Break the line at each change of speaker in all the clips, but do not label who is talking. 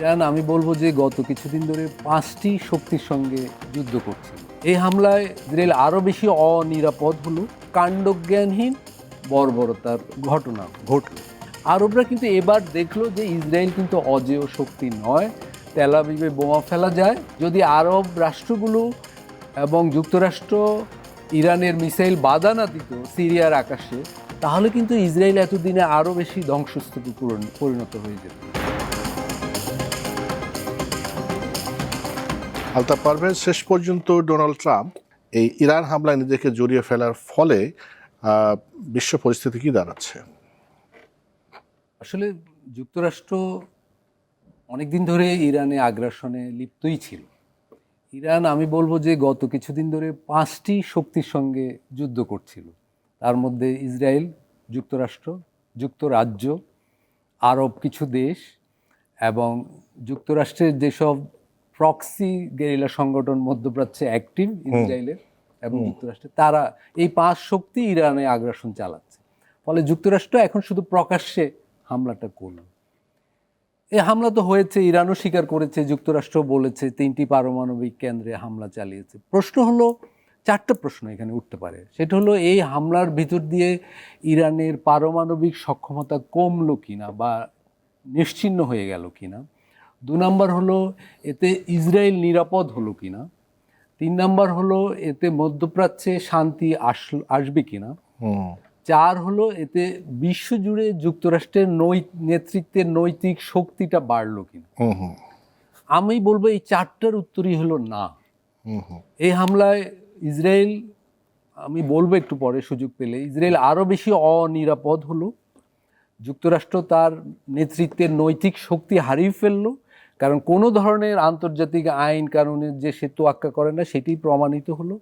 Iran, আমি বলব যে গত কিছুদিন ধরে পাঁচটি শক্তির সঙ্গে যুদ্ধ করছে। এই হামলায় ইসরায়েল আরও বেশি অনিরাপদ হলো। কাণ্ডজ্ঞানহীন, বর্বরতার ঘটনা ঘটল। আরবরা কিন্তু এবার দেখল যে ইসরায়েল কিন্তু অজেয় শক্তি নয়। তেলাবিবে বোমা ফেলা যায়। যদি আরব রাষ্ট্রগুলো এবং যুক্তরাষ্ট্র ইরানের মিসাইল বাধা না দিত সিরিয়ার আকাশে, তাহলে কিন্তু ইসরায়েল এতদিনে আরও বেশি ধ্বংসস্তূপে পরিণ- পরিণত হয়ে যেত।
আলতা পারভেজ শেষ পর্যন্ত ডোনাল্ড ট্রাম্প এই ইরান হামলায় নিজেকে জড়িয়ে ফেলার ফলে বিশ্ব পরিস্থিতি কি দাঁড়াচ্ছে?
আসলে যুক্তরাষ্ট্র অনেকদিন ধরে ইরানে আগ্রাসনে লিপ্তই ছিল। ইরান, আমি বলব যে গত কিছুদিন ধরে পাঁচটি শক্তির সঙ্গে যুদ্ধ করছিল। তার মধ্যে ইসরায়েল, যুক্তরাষ্ট্র, যুক্তরাজ্য, আরব কিছু দেশ এবং যুক্তরাষ্ট্রের যেসব প্রক্সি গেরিলা সংগঠন মধ্যপ্রাচ্যে অ্যাক্টিভ ইসরায়েলের এবং যুক্তরাষ্ট্রে তারা এই পাঁচ শক্তি ইরানে আগ্রাসন চালাচ্ছে। ফলে যুক্তরাষ্ট্র এখন শুধু প্রকাশ্যে হামলাটা করল। এই হামলা তো হয়েছে ইরানও স্বীকার করেছে যুক্তরাষ্ট্র বলেছে তিনটি পারমাণবিক কেন্দ্রে হামলা চালিয়েছে। প্রশ্ন হলো চারটা প্রশ্ন এখানে উঠতে পারে। সেটা হলো এই হামলার ভিতর দিয়ে ইরানের পারমাণবিক সক্ষমতা কমলো কিনা বা নিশ্চিহ্ন হয়ে গেল কিনা? দু নম্বর হলো এতে ইসরায়েল নিরাপদ হলো কিনা? তিন নম্বর হলো এতে মধ্যপ্রাচ্যে শান্তি আসবে কিনা?
হুম।
চার হলো এতে বিশ্বজুড়ে যুক্তরাষ্ট্রের নৈ নেতৃত্বের নৈতিক শক্তিটা বাড়লো কিনা? আমি বলব এই চারটার উত্তরই হলো না। এই হামলায় ইসরায়েল আমি বলব একটু পরে সুযোগ পেলে ইসরায়েল আরও বেশি অনিরাপদ হলো। যুক্তরাষ্ট্র তার নেতৃত্বের নৈতিক শক্তি হারিয়ে ফেলল। কারণ কোনো ধরনের আন্তর্জাতিক আইন কানুনের যে সে তোয়াক্কা করে না সেটি প্রমাণিত হলো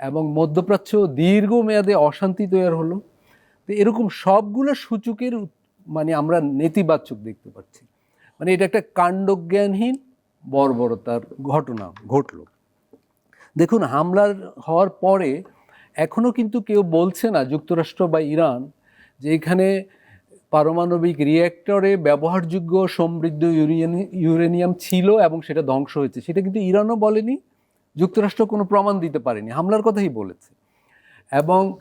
এবং মধ্যপ্রাচ্য দীর্ঘমেয়াদে অশান্তি তৈরি হলো। তো এরকম সবগুলো সূচকের মানে আমরা নেতিবাচক দেখতে পাচ্ছি। মানে এটা একটা কাণ্ডজ্ঞানহীন বর্বরতার ঘটনা ঘটলো। দেখুন, হামলার হওয়ার পরে এখনও কিন্তু কেউ বলছে না, যুক্তরাষ্ট্র বা ইরান, যে এখানে পারমাণবিক রিয়্যাক্টরে ব্যবহারযোগ্য সমৃদ্ধ ইউরেনি- ইউরেনিয়াম ছিল এবং সেটা ধ্বংস হয়েছে। সেটা কিন্তু ইরানও বলেনি যুক্তরাষ্ট্র কোনো প্রমাণ দিতে পারেনি হামলার কথাই বলেছে। এবং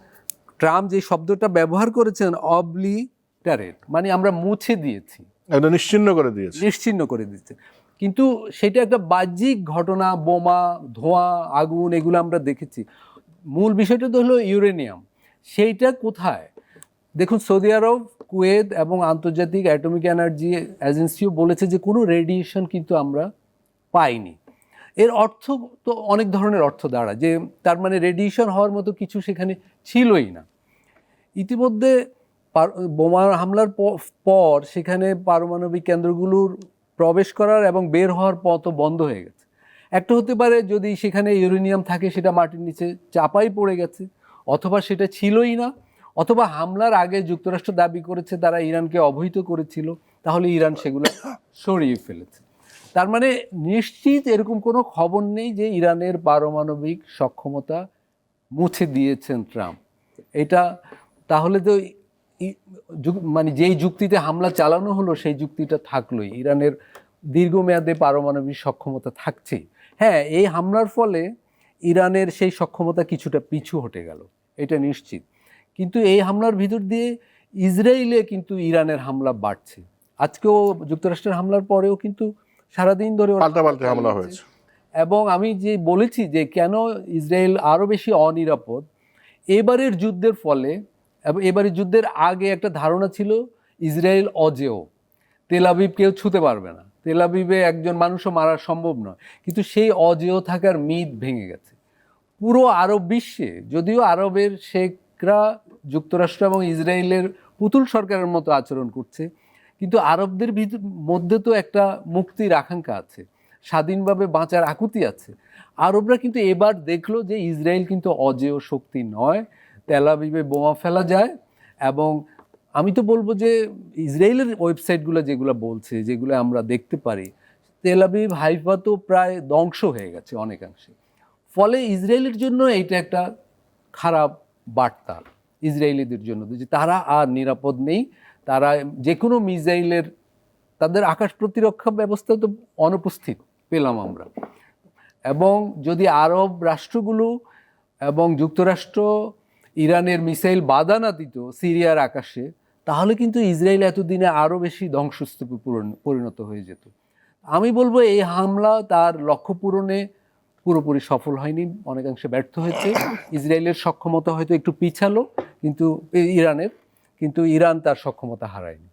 ট্রাম্প যে শব্দটা ব্যবহার করেছেন অবলিটারেট মানে আমরা মুছে দিয়েছি।
নিশ্চিন্ন করে দিয়েছি।
নিশ্চিহ্ন করে দিচ্ছে কিন্তু সেটা একটা বাহ্যিক ঘটনা বোমা ধোঁয়া আগুন এগুলো আমরা দেখেছি। মূল বিষয়টা তো হলো ইউরেনিয়াম সেইটা কোথায়? দেখুন সৌদি আরব কুয়েত এবং আন্তর্জাতিক অ্যাটমিক এনার্জি এজেন্সিও বলেছে যে কোনো রেডিয়েশন কিন্তু আমরা পাইনি। এর অর্থ তো অনেক ধরনের অর্থ দাঁড়ায় যে তার মানে রেডিয়েশন হওয়ার মতো কিছু সেখানে ছিলই না। ইতিমধ্যে বোমা হামলার পর সেখানে পারমাণবিক কেন্দ্রগুলোর প্রবেশ করার এবং বের হওয়ার পথও বন্ধ হয়ে গেছে। একটা হতে পারে যদি সেখানে ইউরেনিয়াম থাকে সেটা মাটির নিচে চাপাই পড়ে গেছে, অথবা সেটা ছিলই না অথবা হামলার আগে যুক্তরাষ্ট্র দাবি করেছে তারা ইরানকে অবহিত করেছিল, তাহলে ইরান সেগুলো সরিয়ে ফেলেছে। তার মানে নিশ্চিত এরকম কোনো খবর নেই যে ইরানের পারমাণবিক সক্ষমতা মুছে দিয়েছেন ট্রাম্প। এটা তাহলে তো মানে যেই যুক্তিতে হামলা চালানো হলো, সেই যুক্তিটা থাকলোই। ইরানের দীর্ঘমেয়াদে পারমাণবিক সক্ষমতা থাকছেই হ্যাঁ এই হামলার ফলে ইরানের সেই সক্ষমতা কিছুটা পিছু হটে গেল, এটা নিশ্চিত। কিন্তু এই হামলার ভিতর দিয়ে ইসরায়েলে কিন্তু ইরানের হামলা বাড়ছে। আজকেও যুক্তরাষ্ট্রের হামলার পরেও কিন্তু সারাদিন ধরে
পাল্টাপাল্টি হামলা হয়েছে।
এবং আমি যে বলেছি যে কেন ইসরায়েল আরও বেশি অনিরাপদ এবারের যুদ্ধের ফলে এবং এবারের যুদ্ধের আগে একটা ধারণা ছিল ইসরায়েল অজেয়। তেলাবিব কেউ ছুতে পারবে না। তেলাবিবে একজন মানুষও মারা সম্ভব নয়। কিন্তু সেই অজেয় থাকার মিথ ভেঙে গেছে। পুরো আরব বিশ্বে যদিও আরবের শেখরা যুক্তরাষ্ট্র এবং ইসরায়েলের পুতুল সরকারের মতো আচরণ করছে। কিন্তু আরবদের মধ্যে তো একটা মুক্তির আকাঙ্ক্ষা আছে, স্বাধীনভাবে বাঁচার আকুতি আছে। আরবরা কিন্তু এবার দেখল যে ইসরায়েল কিন্তু অজেয় শক্তি নয় তেলাবিবে বোমা ফেলা যায় এবং আমি তো বলব যে ইসরায়েলের ওয়েবসাইটগুলো যেগুলো বলছে, যেগুলো আমরা দেখতে পারি তেলাবিব হাইফা তো প্রায় ধ্বংস হয়ে গেছে অনেকাংশে। ফলে ইসরায়েলের জন্য এটা একটা খারাপ বার্তা। ইসরায়েলিদের জন্য। যে তারা আর নিরাপদ নেই, তারা যে কোনো মিসাইলের, তাদের আকাশ প্রতিরক্ষা ব্যবস্থা তো অনুপস্থিত, পেলাম আমরা। এবং যদি আরব রাষ্ট্রগুলো এবং যুক্তরাষ্ট্র ইরানের মিসাইল বাধা না দিত সিরিয়ার আকাশে, তাহলে কিন্তু ইসরায়েল এতদিনে আরও বেশি ধ্বংসস্তূপে পূরণ- পরিণত হয়ে যেত। আমি বলব এই হামলা তার লক্ষ্য পূরণে পুরোপুরি সফল হয়নি, অনেকাংশে ব্যর্থ হয়েছে। ইসরায়েলের সক্ষমতা হয়তো একটু পিছালো কিন্তু ইরানের কিন্তু ইরান তার সক্ষমতা হারায়নি।